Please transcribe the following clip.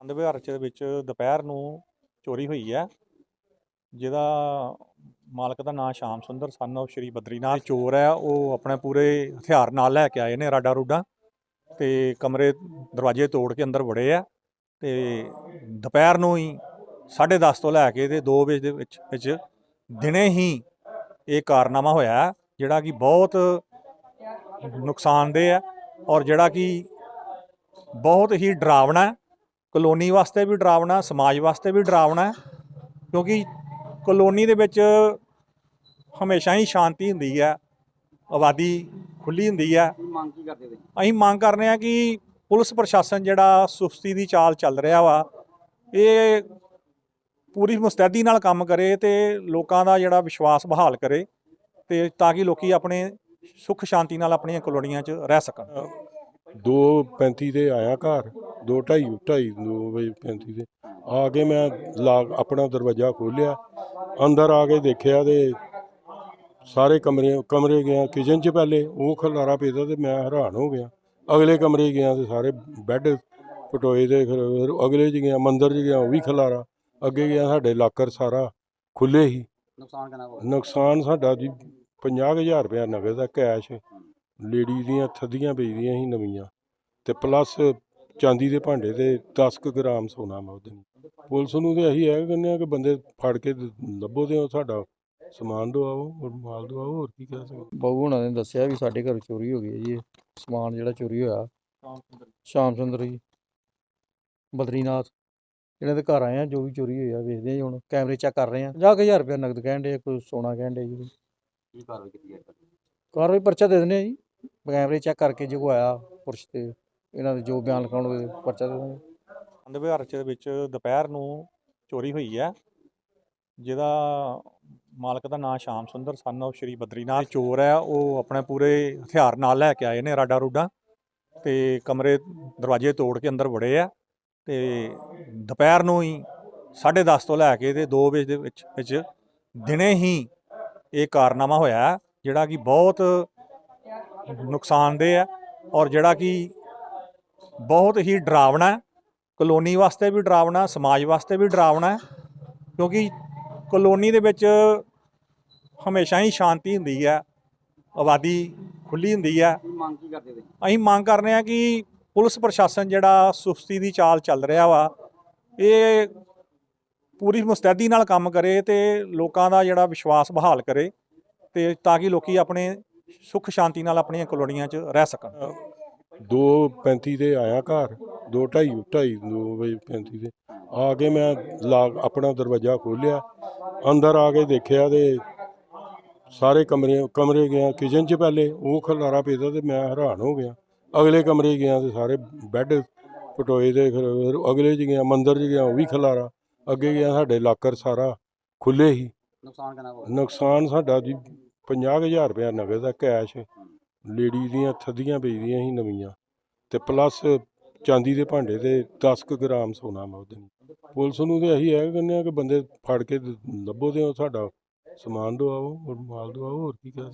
ਆਨੰਦ ਵਿਹਾਰ ਚ ਵਿੱਚ ਦੁਪਹਿਰ ਨੂੰ ਚੋਰੀ ਹੋਈ ਹੈ। ਜਿਹਦਾ ਮਾਲਕ ਦਾ ਨਾਮ ਸ਼ਾਮ ਸੁੰਦਰ ਸਨ of ਸ਼੍ਰੀ ਬਦਰੀਨਾਥ ਚੋਰ ਹੈ। ਉਹ ਆਪਣੇ ਪੂਰੇ ਹਥਿਆਰ ਨਾਲ ਲੈ ਕੇ ਆਏ ਨੇ ਰਾਡਾ ਰੂਡਾ ਤੇ ਕਮਰੇ ਦਰਵਾਜ਼ੇ ਤੋੜ ਕੇ ਅੰਦਰ ਵੜੇ ਆ ਤੇ ਦੁਪਹਿਰ ਨੂੰ ਹੀ 10:30 ਤੋਂ ਲੈ ਕੇ ਤੇ 2 ਵਜੇ ਦੇ ਵਿੱਚ ਵਿੱਚ ਦਿਨੇ ਹੀ ਇਹ ਕਾਰਨਾਮਾ ਹੋਇਆ ਹੈ, ਜਿਹੜਾ ਕਿ ਬਹੁਤ ਨੁਕਸਾਨਦੇਹ ਹੈ ਔਰ ਜਿਹੜਾ ਕਿ ਬਹੁਤ ਹੀ ਡਰਾਵਣਾ ਕਲੋਨੀ ਵਾਸਤੇ ਵੀ ਡਰਾਵਣਾ ਸਮਾਜ ਵਾਸਤੇ ਵੀ ਡਰਾਵਣਾ ਕਿਉਂਕਿ ਕਲੋਨੀ ਦੇ ਵਿੱਚ ਹਮੇਸ਼ਾ ਹੀ ਸ਼ਾਂਤੀ ਹੁੰਦੀ ਹੈ ਆਬਾਦੀ ਖੁੱਲੀ ਹੁੰਦੀ ਹੈ। ਮੰਗ ਕੀ ਕਰਦੇ ਤੁਸੀਂ ਅਸੀਂ ਮੰਗ ਕਰ ਰਹੇ ਹਾਂ ਕਿ ਪੁਲਿਸ ਪ੍ਰਸ਼ਾਸਨ ਜਿਹੜਾ ਸੁਸਤੀ ਦੀ ਚਾਲ ਚੱਲ ਰਿਹਾ ਵਾ ਇਹ ਪੂਰੀ ਮੁਸਤੈਦੀ ਨਾਲ ਕੰਮ ਕਰੇ ਤੇ ਲੋਕਾਂ ਦਾ ਜਿਹੜਾ ਵਿਸ਼ਵਾਸ ਬਹਾਲ ਕਰੇ ਤੇ ਤਾਂ ਕਿ ਲੋਕੀ ਆਪਣੇ ਸੁੱਖ ਸ਼ਾਂਤੀ ਨਾਲ ਆਪਣੀਆਂ ਕਲੋਨੀਆਂ 'ਚ ਰਹਿ ਸਕਣ। ਦੋ 35 ਤੇ ਆਇਆ ਘਰ। ਦੋ ਢਾਈ ਢਾਈ ਦੋ ਵਜੇ 35 ਤੇ ਆ ਕੇ ਮੈਂ ਲਾਗ ਆਪਣਾ ਦਰਵਾਜ਼ਾ ਖੋਲ੍ਹਿਆ। ਅੰਦਰ ਆ ਕੇ ਦੇਖਿਆ ਤੇ ਸਾਰੇ ਕਮਰੇ ਕਮਰੇ ਗਿਆ ਕਿਚਨ 'ਚ ਪਹਿਲੇ ਉਹ ਖਲਾਰਾ ਪਿਆ ਤੇ ਮੈਂ ਹੈਰਾਨ ਹੋ ਗਿਆ। ਅਗਲੇ ਕਮਰੇ ਗਿਆ ਤੇ ਸਾਰੇ ਬੈੱਡ ਪਟੋਏ ਦੇ ਫਿਰ ਅਗਲੇ 'ਚ ਗਿਆ ਮੰਦਰ 'ਚ ਗਿਆ ਉਹ ਵੀ ਖਲਾਰਾ। ਅੱਗੇ ਗਿਆ ਸਾਡੇ ਲਾਕਰ ਸਾਰਾ ਖੁੱਲੇ ਹੀ। ਨੁਕਸਾਨ ਕਿੰਨਾ ਹੋਇਆ? ਨੁਕਸਾਨ ਸਾਡਾ ਜੀ 50000 ਰੁਪਇਆ ਨਗਦ ਦਾ ਕੈਸ਼ ਲੇਡੀ ਦੀਆਂ ਥੱਦੀਆਂ ਵੇਚਦੀਆਂ ਸੀ ਨਵੀਆਂ। ਤੇ ਪਲੱਸ ਚਾਂਦੀ ਦੇ ਭਾਂਡੇ ਤੇ 10 ਕੁ ਗ੍ਰਾਮ ਸੋਨਾ ਮੈਂ ਉਹਦੇ ਨਾਲ। ਪੁਲਿਸ ਨੂੰ ਤੇ ਇਹ ਕਹਿੰਦੇ ਆ ਕਿ ਬੰਦੇ ਫੜ ਕੇ ਲੱਭੋ ਤੇ ਉਹ ਸਾਡਾ ਸਮਾਨ ਦਵਾਓ ਔਰ ਮਾਲ ਦਵਾਓ ਹੋਰ ਕੀ ਕਹਿ ਸਕਦੇ। ਬਾਬੂ ਹੁਣਾਂ ਨੇ ਦੱਸਿਆ ਵੀ ਸਾਡੇ ਘਰ ਚੋਰੀ ਹੋ ਗਈ ਹੈ ਜੀ ਇਹ ਸਮਾਨ ਜਿਹੜਾ ਚੋਰੀ ਹੋਇਆ। ਸ਼ਾਮ ਸੁੰਦਰ ਜੀ ਬਦਰੀਨਾਥ ਇਹਨਾਂ ਦੇ ਘਰ ਆਏ ਆ ਜੋ ਵੀ ਚੋਰੀ ਹੋਇਆ ਵੇਖਦੇ ਆ ਜੀ ਹੁਣ ਕੈਮਰੇ ਚੈੱਕ ਕਰ ਰਹੇ ਆ। 50000 ਰੁਪਏ ਨਗਦ ਕਹਿਣ ਦੇ ਕੋਈ ਸੋਨਾ ਕਹਿਣ ਦੇ ਜੀ। ਕੀ ਕਾਰਵਾਈ ਕੀਤੀ ਹੈ ਕਾਰਵਾਈ ਪਰਚਾ ਦੇ ਦਿੰਦੇ ਆ ਜੀ ਕੈਮਰੇ ਚੈੱਕ ਕਰਕੇ ਜੋ ਆਇਆ ਪੁਰਸ਼ ਤੇ। ਇਹਨਾਂ ਦੇ ਜੋ ਬਿਆਨ ਲਿਖਾਉਣਗੇ ਪਰਚਾ ਦੇ ਦਾਂਗੇ ਆਨੰਦ ਵਿਹਾਰ ਚ ਵਿੱਚ ਦੁਪਹਿਰ ਨੂੰ ਚੋਰੀ ਹੋਈ ਹੈ। ਜਿਹਦਾ ਮਾਲਕ ਦਾ ਨਾਮ ਸ਼ਾਮ ਸੁੰਦਰ ਸਨ of ਸ਼੍ਰੀ ਬਦਰੀਨਾਥ ਚੋਰ ਹੈ। ਉਹ ਆਪਣੇ ਪੂਰੇ ਹਥਿਆਰ ਨਾਲ ਲੈ ਕੇ ਆਏ ਨੇ ਰਾਡਾ ਰੂਡਾ ਤੇ ਕਮਰੇ ਦਰਵਾਜ਼ੇ ਤੋੜ ਕੇ ਅੰਦਰ ਵੜੇ ਆ ਤੇ ਦੁਪਹਿਰ ਨੂੰ ਹੀ 10:30 ਤੋਂ ਲੈ ਕੇ ਤੇ 2 ਵਜੇ ਦੇ ਵਿੱਚ ਵਿੱਚ ਦਿਨੇ ਹੀ ਇਹ ਕਾਰਨਾਮਾ ਹੋਇਆ ਹੈ, ਜਿਹੜਾ ਕਿ ਬਹੁਤ ਨੁਕਸਾਨਦੇਹ ਹੈ ਔਰ ਜਿਹੜਾ ਕਿ ਬਹੁਤ ਹੀ ਡਰਾਵਣਾ ਹੈ। ਕਲੋਨੀ ਵਾਸਤੇ ਵੀ ਡਰਾਵਣਾ ਸਮਾਜ ਵਾਸਤੇ ਵੀ ਡਰਾਵਣਾ ਹੈ। ਕਿਉਂਕਿ ਕਲੋਨੀ ਦੇ ਵਿੱਚ ਹਮੇਸ਼ਾ ਹੀ ਸ਼ਾਂਤੀ ਹੁੰਦੀ ਹੈ ਆਬਾਦੀ ਖੁੱਲੀ ਹੁੰਦੀ ਹੈ। ਕੀ ਮੰਗ ਕੀ ਕਰਦੇ ਤੁਸੀਂ ਅਸੀਂ ਮੰਗ ਕਰ ਰਹੇ ਹਾਂ ਕਿ ਪੁਲਿਸ ਪ੍ਰਸ਼ਾਸਨ ਜਿਹੜਾ ਸੁਸਤੀ ਦੀ ਚਾਲ ਚੱਲ ਰਿਹਾ ਵਾ ਇਹ ਪੂਰੀ ਮੁਸਤੈਦੀ ਨਾਲ ਕੰਮ ਕਰੇ ਤੇ ਲੋਕਾਂ ਦਾ ਜਿਹੜਾ ਵਿਸ਼ਵਾਸ ਬਹਾਲ ਕਰੇ ਤੇ ਤਾਂ ਕਿ ਲੋਕੀ ਆਪਣੇ ਸੁੱਖ ਸ਼ਾਂਤੀ ਨਾਲ ਆਪਣੀਆਂ ਕਲੋਨੀਆਂ 'ਚ ਰਹਿ ਸਕਣ। ਦੋ 35 ਤੇ ਆਇਆ ਘਰ ਦੋ ਢਾਈ ਢਾਈ ਦੋ ਵਜੇ 35 ਤੇ ਆ ਕੇ ਮੈਂ ਲਾਗ ਆਪਣਾ ਦਰਵਾਜ਼ਾ ਖੋਲ੍ਹਿਆ ਅੰਦਰ ਆ ਕੇ ਦੇਖਿਆ ਤੇ ਸਾਰੇ ਕਮਰੇ ਕਮਰੇ ਗਿਆ ਕਿਚਨ 'ਚ ਪਹਿਲੇ ਉਹ ਖਲਾਰਾ ਪਿਆ ਤੇ ਮੈਂ ਹੈਰਾਨ ਹੋ ਗਿਆ। ਅਗਲੇ ਕਮਰੇ ਗਿਆ ਤੇ ਸਾਰੇ ਬੈੱਡ ਪਟੋਏ ਦੇ ਫਿਰ ਅਗਲੇ 'ਚ ਗਿਆ ਮੰਦਰ 'ਚ ਗਿਆ ਉਹ ਵੀ ਖਲਾਰਾ। ਅੱਗੇ ਗਿਆ ਸਾਡੇ ਲਾਕਰ ਸਾਰਾ ਖੁੱਲੇ ਹੀ। ਨੁਕਸਾਨ ਕਿੰਨਾ ਹੋਇਆ? ਨੁਕਸਾਨ ਸਾਡਾ ਜੀ 50000 ਰੁਪਇਆ ਨਗਦ ਦਾ ਕੈਸ਼। ਲੇਡੀ ਦੀਆਂ ਥੱਦੀਆਂ ਵੇਚਦੀਆਂ ਸੀ ਨਵੀਆਂ ਤੇ ਪਲੱਸ ਚਾਂਦੀ ਦੇ ਭਾਂਡੇ ਤੇ 10 ਕੁ ਗ੍ਰਾਮ ਸੋਨਾ ਮੈਂ ਉਹਦੇ ਨਾਲ। ਪੁਲਿਸ ਨੂੰ ਤੇ ਅਸੀਂ ਇਹ ਕਹਿੰਦੇ ਆ ਕਿ ਬੰਦੇ ਫੜ ਕੇ ਲੱਭੋ ਤੇ ਉਹ ਸਾਡਾ ਸਮਾਨ ਦਵਾਓ ਔਰ ਮਾਲ ਦਵਾਓ, ਹੋਰ ਕੀ ਕਹਿ ਸਕਦੇ